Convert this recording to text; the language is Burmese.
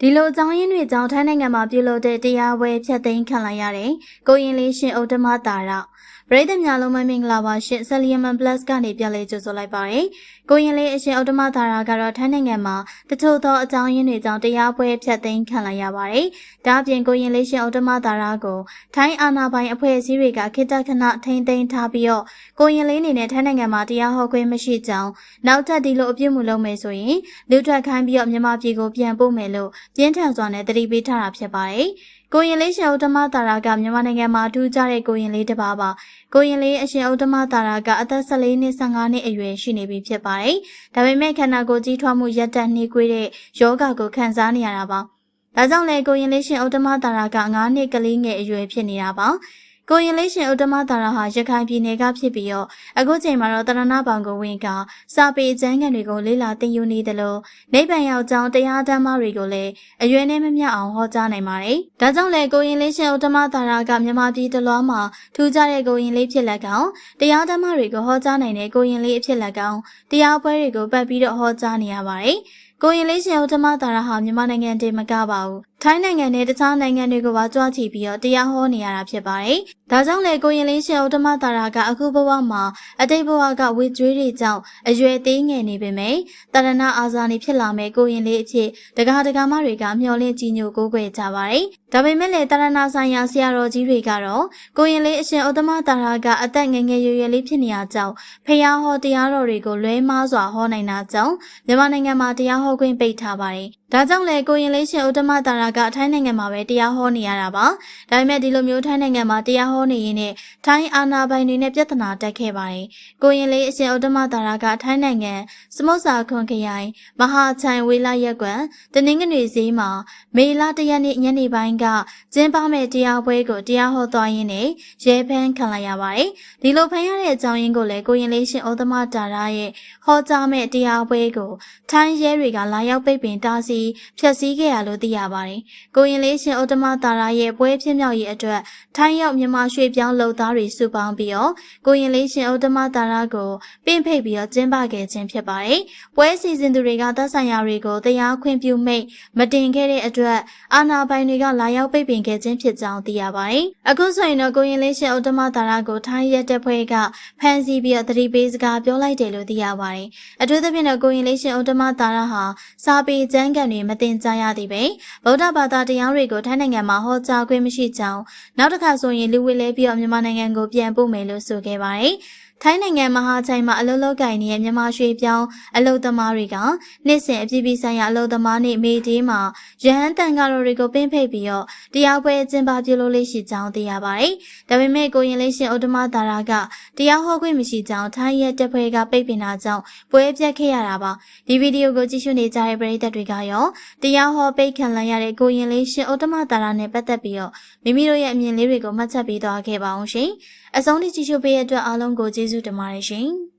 ဒီလိုအကြောင်းရင်းတွေကြောင့်ထိုင်းနိုင်ငံမှာပြုလုပ်တဲ့တရားပွဲဖျက်သိမ်းခံလိုက်ရတဲ့ကိုရင်လေးရှင်ဥတ္တမတာရ ပရိသတ်များလုံးမမင်္ဂလာပါရှင်ဆယ်လီယမန်ပလတ်ကနေပြန်လဲကြိုဆိုလိုက်ပါရယ်ကိုရင်လေးအရှင်ဥတ္တမတာရကတော့ထိုင်းနိုင်ငံမှာတချို့သောအကြောင်းရင်းတွေကြောင့်တရားပွဲဖျက်သိမ်းခံလိုက်ရပါတယ်ဒါအပြင်ကိုရင်လေးရှင်ဥတ္တမတာရကိုထိုင်းအာဏာပိုင်အဖွဲ့အစည်းတွေကခေတ္တခဏထိန်းသိမ်းထားပြီးတော့ကိုရင်လေးအနေနဲ့ထိုင်းနိုင်ငံမှာတရားဟောခွင့်မရှိကြောင်းနောက်ထပ်ဒီလိုအပြစ်မှုလုပ်မယ်ဆိုရင်လူထွက်ခိုင်းပြီးတော့မြန်မာပြည်ကိုပြန်ပို့မယ်လို့ပြင်းထန်စွာနဲ့တတိပေးထားတာဖြစ်ပါတယ်။ကိုရင်လေးရှင်ဥတ္တမတာရာကမြန်မာနိုင်ငံမှာထူးခြားတဲ့ကိုရင်လေးတစ်ပါးပါ။ကိုရင်လေးအရှင်ဥတ္တမတာရာကအသက်14နှစ်15နှစ်အရွယ်ရှိနေပြီဖြစ်ပါတယ်။ဒါပေမဲ့ခန္ဓာကိုယ်ကြီးထွားမှုရက်တက်နှေးကွေးတဲ့ယောဂကိုခံစားနေရတာပါ။ဒါကြောင့်လေကိုရင်လေးရှင်ဥတ္တမတာရာက9နှစ်ကလေးငယ်အရွယ်ဖြစ်နေတာပါ။ ကိုရင်လေးရှင်ဥတ္တမတာရာဟာရခိုင်ပြည်နယ်ကဖြစ်ပြီးတော့အခုချိန်မှာတော့တရဏဘောင်ကိုဝင်ကစာပေကျမ်းဂန်တွေကိုလေ့လာသင်ယူနေတယ်လို့နိဗ္ဗာန်ရောက်ကြောင်းတရားဓမ္မတွေကိုလည်းအရွယ်နဲ့မမျှအောင်ဟောကြားနိုင်ပါတယ်။ဒါကြောင့်လေကိုရင်လေးရှင်ဥတ္တမတာရာကမြန်မာပြည်တလွှားမှာထူးခြားတဲ့ကိုရင်လေးဖြစ်လက်ကောင်တရားဓမ္မတွေကိုဟောကြားနိုင်တဲ့ကိုရင်လေးအဖြစ်လက်ကောင်တရားပွဲတွေကိုပတ်ပြီးတော့ဟောကြားနေရပါတယ်။ကိုရင်လေးရှင်ဥတ္တမတာရဟာမြန်မာနိုင်ငံတည်းမကပါဘူး။ထိုင်းနိုင်ငံနဲ့တခြားနိုင်ငံတွေကိုပါကြွားချီပြီးတော့တရားဟောနေရတာဖြစ်ပါတယ်။ ဒါကြောင့်လေကိုရင်လေးရှင်ဥတ္တမတာရကအခုဘဝမှာအတိတ်ဘဝကဝေကျွေးတွေကြောင့်အရွယ်သေးငယ်နေပေမယ့်တရဏအာဇာနည်ဖြစ်လာမဲ့ကိုရင်လေးအဖြစ်တကားတကားမတွေကမျှော်လင့်ကြည်ညိုကိုးကွယ်ကြပါတယ်။ဒါပေမဲ့လေတရဏဆိုင်ရာဆရာတော်ကြီးတွေကတော့ကိုရင်လေးအရှင်ဥတ္တမတာရကအသက်ငယ်ငယ်ရွယ်ရွယ်လေးဖြစ်နေရကြောင်းဖះဟောတရားတော်တွေကိုလွဲမားစွာဟောနိုင်တာကြောင့်မြန်မာနိုင်ငံမှာတရားဟောခွင့်ပိတ်ထားပါတယ်။ ဒါကြောင့်လေကိုရင်လေးရှင်ဥတ္တမတာရာကထိုင်းနိုင်ငံမှာပဲတရားဟောနေရတာပါ။ဒါပေမဲ့ဒီလိုမျိုးထိုင်းနိုင်ငံမှာတရားဟောနေရင်နဲ့ထိုင်းအာဏာပိုင်တွေနဲ့ပြဿနာတက်ခဲ့ပါတယ်။ကိုရင်လေးအရှင်ဥတ္တမတာရာကထိုင်းနိုင်ငံစမုတ်စာခွန်ခရိုင်မဟာချိုင်ဝေလာရက်ကွန်တနင်္ဂနွေဈေးမှာမေလတရက်နေ့ညနေပိုင်းကကျင်းပမဲ့တရားပွဲကိုတရားဟောသွားရင်းနဲ့ရဲဖမ်းခံလိုက်ရပါတယ်။ဒီလိုဖမ်းရတဲ့အကြောင်းရင်းကိုလည်းကိုရင်လေးရှင်ဥတ္တမတာရာရဲ့ဟောကြားမဲ့တရားပွဲကိုထိုင်းရဲတွေကလာရောက်ပိတ်ပင်တားဆီးဖျက်ဆီးခဲ့ရလို့သိရပါတယ်။ကိုရင်လေးရှင်ဥတ္တမတာရာရဲ့ပွဲဖြစ်မြောက်ရေးအတွက်ထိုင်းရောက်မြန်မာရွှေပြောင်းလုပ်သားတွေစုပေါင်းပြီးတော့ကိုရင်လေးရှင်ဥတ္တမတာရာကိုပင့်ဖိတ်ပြီးတော့ကျင်းပခဲ့ခြင်းဖြစ်ပါတယ်။ပွဲစီစဉ်သူတွေကသက်ဆိုင်ရာတွေကိုတရားခွင့်ပြုမိတ်မတင်ခဲ့တဲ့အတွက်အာဏာပိုင်တွေကလာရောက်ပိတ်ပင်ခဲ့ခြင်းဖြစ်ကြောင်းသိရပါတယ်။အခုဆိုရင်တော့ကိုရင်လေးရှင်ဥတ္တမတာရာကိုထိုင်းရဲတပ်ဖွဲ့ကဖမ်းဆီးပြီးတော့သတိပေးစကားပြောလိုက်တယ်လို့သိရပါတယ်။အထူးသဖြင့်တော့ကိုရင်လေးရှင်ဥတ္တမတာရာဟာစာပေကျမ်းဂန်တွေမတင်ကြားရသည်ပဲဗုဒ္ဓဘာသာတရားတွေကိုထိုင်းနိုင်ငံမှာဟောကြားခွင့်မရှိကြောင်းနောက်တစ်ခါဆိုရင်လူဝေလဲပြီးတော့မြန်မာနိုင်ငံကိုပြန်ပို့မယ်လို့ဆိုခဲ့ပါတယ်။ ထိုင်းနိုင်ငံမဟာချိုင်မှာအလုပ်လုပ်ကိုင်နေတဲ့မြန်မာရွှေပြောင်းအလုပ်သမားတွေကနေ့စဉ်အပြည်ပြည်ဆိုင်ရာအလုပ်သမားနေ့မေဒေးမှာရဟန်းတန်ဃာတော်တွေကိုပင့်ဖိတ်ပြီးတော့တရားပွဲကျင်းပပြုလုပ်လေးရှိကြောင်းသိရပါတယ်။ဒါပေမဲ့ကိုရင်လေးရှင်ဥတ္တမသာရကတရားဟောခွင့်မရှိကြောင်းထိုင်းရဲ့တပ်ဖွဲ့ကပိတ်ပင်တာကြောင့်ပွဲပြတ်ခဲ့ရတာပါ။ဒီဗီဒီယိုကိုကြည့်ရှုနေကြတဲ့ပရိသတ်တွေကရောတရားဟောပိတ်ခံလိုက်ရတဲ့ကိုရင်လေးရှင်ဥတ္တမသာရနဲ့ပတ်သက်ပြီးတော့မိမိတို့ရဲ့အမြင်လေးတွေကိုမှတ်ချက်ပေးသွားခဲ့ပါအောင်ရှင်။အဆုံးထိကြည့်ရှုပေးတဲ့အတွက်အားလုံးကိုကျေးဇူးတင်ပါတယ်ရှင်။